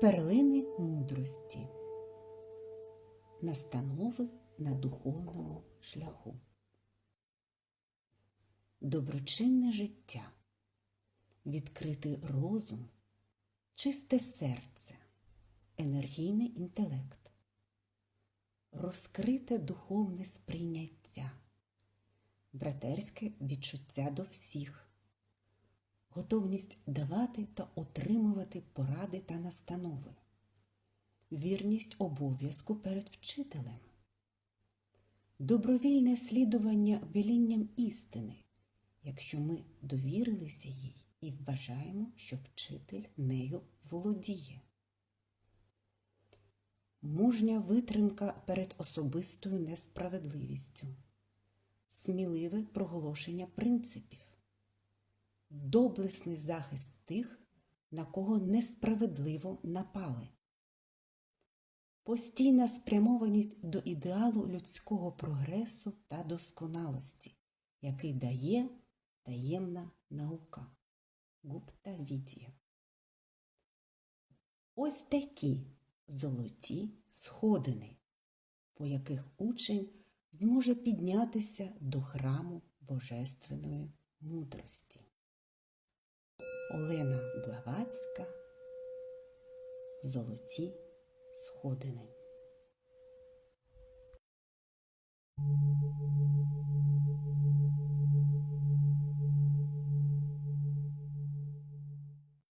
Перлини мудрості. Настанови на духовному шляху. Доброчинне життя, відкритий розум, чисте серце, енергійний інтелект, розкрите духовне сприйняття, братерське відчуття до всіх, готовність давати та отримувати поради та настанови, вірність обов'язку перед вчителем, добровільне слідування велінням істини, якщо ми довірилися їй і вважаємо, що вчитель нею володіє. Мужня витримка перед особистою несправедливістю, сміливе проголошення принципів, доблесний захист тих, на кого несправедливо напали, постійна спрямованість до ідеалу людського прогресу та досконалості, який дає таємна наука Гупта Відія. Ось такі золоті сходини, по яких учень зможе піднятися до храму Божественної мудрості. Олена Блавацька Золоті сходини.